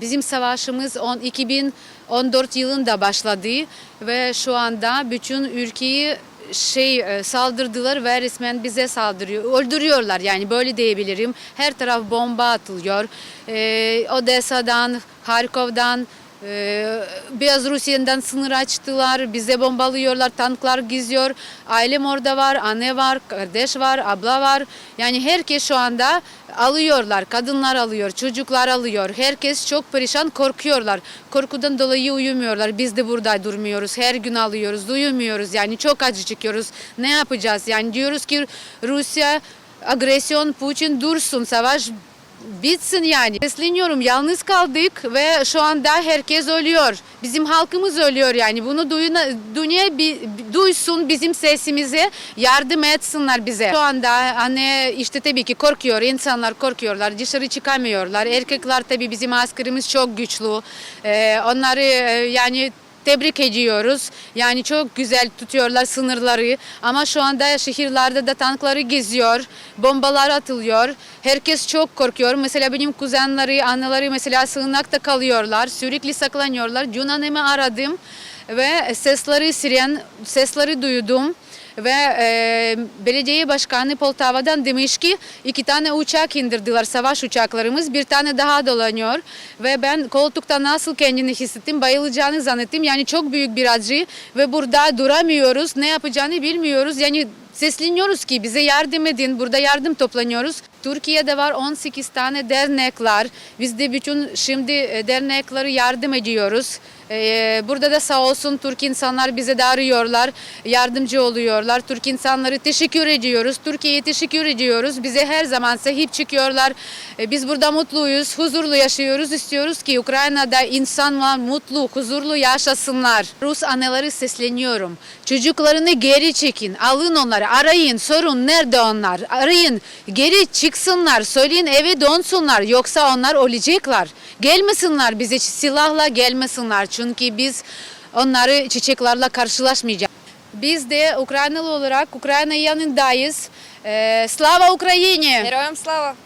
Bizim savaşımız on- 2014 yılında başladı ve şu anda bütün ülkeyi şey e, saldırdılar ve resmen bize saldırıyor. Öldürüyorlar yani böyle diyebilirim. Her taraf bomba atılıyor. Ee, Odessa'dan, Harkov'dan, ee, Beyaz Rusya'dan sınır açtılar, bize bombalıyorlar, tanklar geziyor. Ailem orada var, anne var, kardeş var, abla var. Yani herkes şu anda alıyorlar, kadınlar alıyor, çocuklar alıyor. Herkes çok perişan, korkuyorlar. Korkudan dolayı uyumuyorlar. Biz de burada durmuyoruz, her gün alıyoruz, uyumuyoruz. Yani çok acı çekiyoruz. Ne yapacağız? Yani diyoruz ki Rusya agresyon, Putin dursun, savaş bitsin yani. Sesleniyorum yalnız kaldık ve şu anda herkes ölüyor. Bizim halkımız ölüyor yani. Bunu duyuna, dünya bir duysun bizim sesimizi yardım etsinler bize. Şu anda anne işte tabii ki korkuyor. insanlar korkuyorlar. Dışarı çıkamıyorlar. Erkekler tabii bizim askerimiz çok güçlü. Ee, onları e, yani Tebrik ediyoruz. Yani çok güzel tutuyorlar sınırları. Ama şu anda şehirlerde de tankları geziyor. Bombalar atılıyor. Herkes çok korkuyor. Mesela benim kuzenleri, anneleri mesela sığınakta kalıyorlar. Sürekli saklanıyorlar. Dün annemi aradım ve sesleri siren, sesleri duydum. Ve e, belediye başkanı Poltava'dan demiş ki iki tane uçak indirdiler savaş uçaklarımız. Bir tane daha dolanıyor. Ve ben koltukta nasıl kendini hissettim bayılacağını zannettim. Yani çok büyük bir acı ve burada duramıyoruz. Ne yapacağını bilmiyoruz. Yani sesleniyoruz ki bize yardım edin burada yardım toplanıyoruz. Türkiye'de var 18 tane dernekler biz de bütün şimdi e, dernekleri yardım ediyoruz. Ee, Burada da sağ olsun Türk insanlar bize de arıyorlar, yardımcı oluyorlar. Türk insanları teşekkür ediyoruz, Türkiye'ye teşekkür ediyoruz. Bize her zaman sahip çıkıyorlar. Biz burada mutluyuz, huzurlu yaşıyoruz. İstiyoruz ki Ukrayna'da insanlar mutlu, huzurlu yaşasınlar. Rus anneleri sesleniyorum. Çocuklarını geri çekin, alın onları, arayın, sorun nerede onlar? Arayın, geri çıksınlar, söyleyin eve dönsünler. Yoksa onlar ölecekler. Gelmesinler bize silahla gelmesinler. Çünkü biz onları çiçeklerle karşılaşmayacağız. Biz de Ukraynalı olarak Ukrayna yanındayız. Ee, Slava Ukrayini! Героям слава!